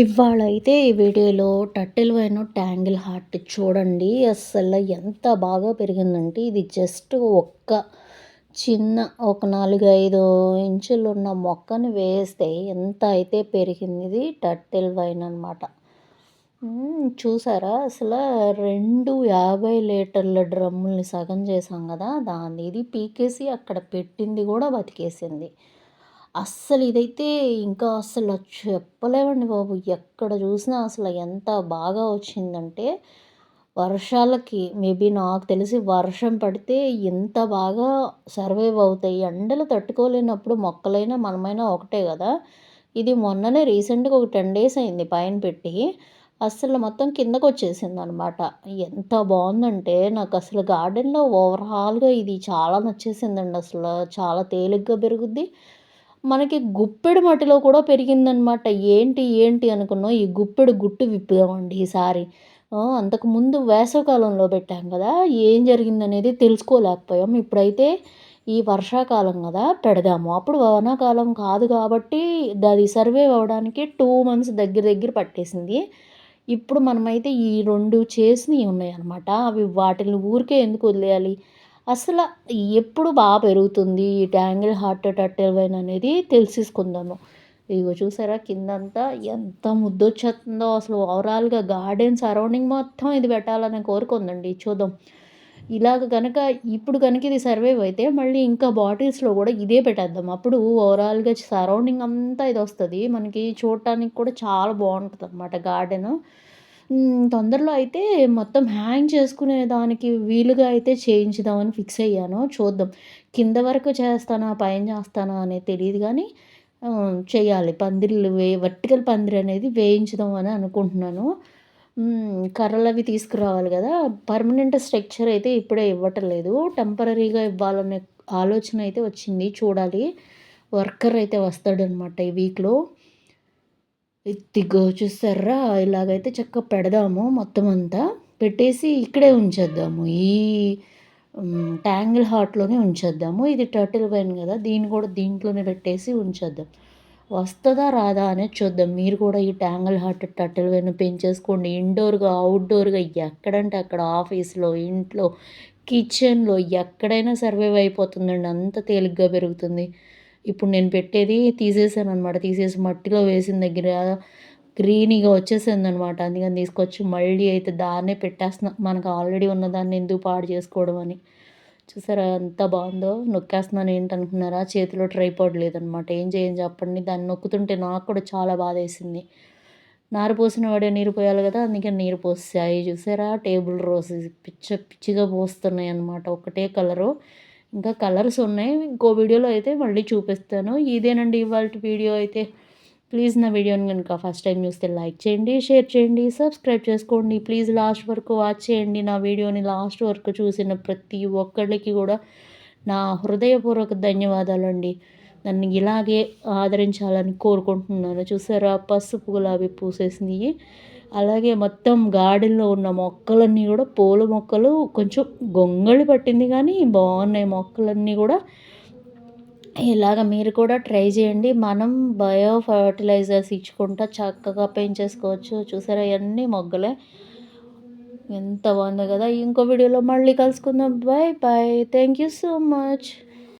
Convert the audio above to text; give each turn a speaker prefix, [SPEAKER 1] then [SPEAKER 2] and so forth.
[SPEAKER 1] ఇవాళ అయితే ఈ వీడియోలో టర్టిల్ వైన్ ట్యాంగిల్ హార్ట్ చూడండి. అసలు ఎంత బాగా పెరిగిందంటే ఇది జస్ట్ ఒక్క చిన్న ఒక నాలుగు ఐదు ఇంచులు ఉన్న మొక్కను వేస్తే ఎంత అయితే పెరిగింది ఇది టర్టిల్ వైన్ అనమాట చూసారా? అసలు రెండు యాభై లీటర్ల డ్రమ్ముల్ని సగం చేసాం కదా దాన్ని ఇది పీకేసి అక్కడ పెట్టింది కూడా బతికేసింది. అస్సలు ఇదైతే ఇంకా అసలు చెప్పలేమండి బాబు. ఎక్కడ చూసినా అసలు ఎంత బాగా వచ్చిందంటే వర్షాలకి మేబీ నాకు తెలిసి వర్షం పడితే ఎంత బాగా సర్వైవ్ అవుతాయి. ఎండలు తట్టుకోలేనప్పుడు మొక్కలైనా మనమైనా ఒకటే కదా. ఇది మొన్ననే రీసెంట్గా ఒక టెన్ డేస్ అయింది పైన పెట్టి. అసలు మొత్తం కిందకు వచ్చేసింది అనమాట ఎంత బాగుందంటే నాకు అసలు గార్డెన్లో ఓవరాల్గా ఇది చాలా నచ్చేసిందండి. అసలు చాలా తేలిగ్గా పెరుగుద్ది. మనకి గుప్పెడు మట్టిలో కూడా పెరిగిందనమాట ఏంటి ఏంటి అనుకున్నాం. ఈ గుప్పెడు గుట్టు విప్పుదామండి ఈసారి. అంతకుముందు వేసవకాలంలో పెట్టాం కదా. ఏం జరిగిందనేది తెలుసుకోలేకపోయాం. ఇప్పుడైతే ఈ వర్షాకాలం కదా పెడదాము. అప్పుడు వానాకాలం కాదు కాబట్టి అది సర్వే అవ్వడానికి టూ మంత్స్ దగ్గర దగ్గర పట్టేసింది. ఇప్పుడు మనమైతే ఈ రెండు చేసినవి ఉన్నాయన్నమాట. అవి వాటిని ఊరికే ఎందుకు వదిలేయాలి? అసలు ఎప్పుడు బాగా పెరుగుతుంది ఈ ట్యాంగిల్ హార్ట్ టర్టిల్ అనేది తెలిసేసుకుందాము. ఇగో చూసారా కిందంతా ఎంత ముద్దొచ్చేస్తుందో అసలు ఓవరాల్గా గార్డెన్ సరౌండింగ్ మొత్తం ఇది పెట్టాలనే కోరిక ఉందండి చూద్దాం. ఇలాగ కనుక ఇప్పుడు కనుక ఇది సర్వైవ్ అయితే మళ్ళీ ఇంకా బాటిల్స్లో కూడా ఇదే పెట్టేద్దాం. అప్పుడు ఓవరాల్గా సరౌండింగ్ అంతా ఇది వస్తుంది మనకి చూడటానికి కూడా చాలా బాగుంటుంది అనమాట గార్డెను. తొందరలో అయితే మొత్తం హ్యాంగ్ చేసుకునే దానికి వీలుగా అయితే చేయించుదామని ఫిక్స్ అయ్యాను. చూద్దాం కింద వరకు చేస్తానా పైన చేస్తానా అనేది తెలియదు కానీ చేయాలి. పందిర్లు వే వర్టికల్ పందిరి అనేది వేయించుదాం అని అనుకుంటున్నాను. కర్రలు అవి తీసుకురావాలి కదా. పర్మనెంట్ స్ట్రక్చర్ అయితే ఇప్పుడే ఇవ్వటం లేదు టెంపరీగా ఇవ్వాలనే ఆలోచన అయితే వచ్చింది. చూడాలి. వర్కర్ అయితే వస్తాడనమాట ఈ వీక్లో. ఎత్తిగో చూస్తారా ఇలాగైతే చక్కగా పెడదాము మొత్తం అంతా పెట్టేసి ఇక్కడే ఉంచేద్దాము. ఈ ట్యాంగిల్ హాట్లోనే ఉంచేద్దాము. ఇది టర్టిల్ వైన్ కదా దీన్ని కూడా దీంట్లోనే పెట్టేసి ఉంచేద్దాం. వస్తుందా రాదా అనేది చూద్దాం. మీరు కూడా ఈ ట్యాంగిల్ హార్ట్ టర్టిల్ వైన్ పెంచేసుకోండి. ఇండోర్గా అవుట్డోర్గా ఎక్కడంటే అక్కడ ఆఫీస్లో ఇంట్లో కిచెన్లో ఎక్కడైనా సర్వైవ్ అయిపోతుందండి. అంత తేలిగ్గా పెరుగుతుంది. ఇప్పుడు నేను పెట్టేది తీసేసాను అనమాట తీసేసి మట్టిలో వేసిన దగ్గర గ్రీనీగా వచ్చేసింది అనమాట అందుకని తీసుకొచ్చి మళ్ళీ అయితే దాన్నే పెట్టేస్తున్నా. మనకు ఆల్రెడీ ఉన్న దాన్ని ఎందుకు పాడు చేసుకోవడం అని. చూసారా ఎంత బాగుందో? నొక్కేస్తున్నాను ఏంటనుకున్నారా? చేతిలో ట్రైపాడ్ లేదనమాట ఏం చేయని చెప్పండి? దాన్ని నొక్కుతుంటే నాకు కూడా చాలా బాధ వేసింది. నారు పోసిన వాడే నీరు పోయాలి కదా? అందుకే నీరు పోసాయి. చూసారా? టేబుల్ రోజెస్ పిచ్చ పిచ్చిగా పోస్తున్నాయి అనమాట ఒకటే కలరు. ఇంకా కలర్స్ ఉన్నాయి. ఇంకో వీడియోలో అయితే మళ్ళీ చూపిస్తాను. ఇదేనండి ఇవాళ వీడియో అయితే. ప్లీజ్ నా వీడియోని కనుక ఫస్ట్ టైం చూస్తే లైక్ చేయండి షేర్ చేయండి సబ్స్క్రైబ్ చేసుకోండి. ప్లీజ్ లాస్ట్ వరకు వాచ్ చేయండి. నా వీడియోని లాస్ట్ వరకు చూసిన ప్రతి ఒక్కళ్ళకి కూడా నా హృదయపూర్వక ధన్యవాదాలండి. నన్ను ఇలాగే ఆదరించాలని కోరుకుంటున్నాను. చూసారా? పసుపు గులాబీ పూసేసినవి అలాగే మొత్తం గార్డెన్లో ఉన్న మొక్కలన్నీ కూడా పూల మొక్కలు కొంచెం గొంగళి పట్టింది కానీ బాగున్నాయి మొక్కలన్నీ కూడా. ఇలాగ మీరు కూడా ట్రై చేయండి. మనం బయో ఫర్టిలైజర్స్ ఇచ్చుకుంటా చక్కగా పెంచేసుకోవచ్చు చూసారా అవన్నీ మొగ్గలే. ఎంత బాగుంది కదా. ఇంకో వీడియోలో మళ్ళీ కలుసుకుందాం. Bye bye thank you so much.